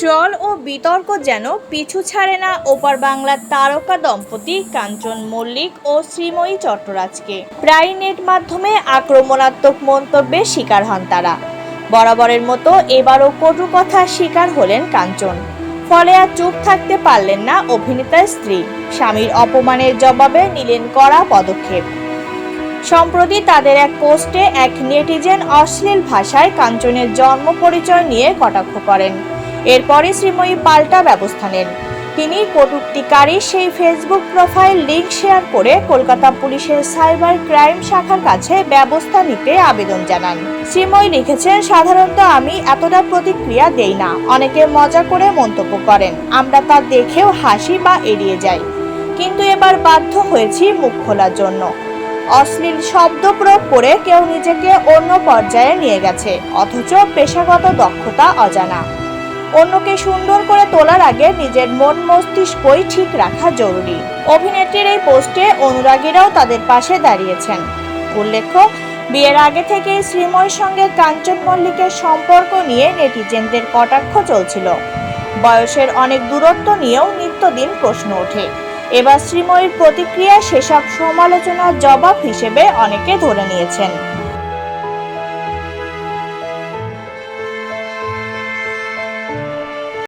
Troll ও বিতর্ক যেন পিছু ছাড়ে না ওপার বাংলার তারকা দম্পতি কাঞ্চন মল্লিক ও শ্রীময়ী চট্টরাজকে। প্রায় নেট মাধ্যমে আক্রমণাত্মক মন্তব্যের শিকার হন তারা। বরাবরের মতো এবারও কটু কথার শিকার হলেন কাঞ্চন। ফলে আর চুপ থাকতে পারলেন না অভিনেতার স্ত্রী। স্বামীর অপমানের জবাবে নিলেন কড়া পদক্ষেপ। সম্প্রতি তাদের এক পোস্টে এক নেটিজেন অশ্লীল ভাষায় কাঞ্চনের জন্ম পরিচয় নিয়ে কটাক্ষ করেন। এরপরই শ্রীময়ী পাল্টা ব্যবস্থা নেন। তিনি কটূক্তিকারী সেই ফেসবুক প্রোফাইল লিংক শেয়ার করে কলকাতা পুলিশের সাইবার ক্রাইম শাখার কাছে ব্যবস্থা নিতে আবেদন জানান। শ্রীময়ী লিখেছেন, সাধারণত আমি এতটা প্রতিক্রিয়া দেই না। অনেকে মজা করে মন্তব্য করেন। আমরা তা দেখেও হাসি বা এড়িয়ে যাই। কিন্তু এবার বাধ্য হয়েছি মুখ খোলার জন্য। অশ্লীল শব্দ প্রয়োগ করে কেউ নিজেকে অন্য পর্যায়ে নিয়ে গেছে। অথচ পেশাগত দক্ষতা অজানা। অন্যকে সুন্দর করে তোলার আগে নিজের মন মস্তিষ্কই ঠিক রাখা জরুরি। অভিনেত্রীর এই পোস্টে অনুরাগীরাও তাদের পাশে দাঁড়িয়েছেন। উল্লেখ্য, বিয়ের আগে থেকেই শ্রীময়ের সঙ্গে কাঞ্চন মল্লিকের সম্পর্ক নিয়ে নেটিজেনদের কটাক্ষ চলছিল। বয়সের অনেক দূরত্ব নিয়েও নিত্যদিন প্রশ্ন ওঠে। এবার শ্রীময়ীর প্রতিক্রিয়া সেসব সমালোচনার জবাব হিসেবে অনেকে ধরে নিয়েছেন।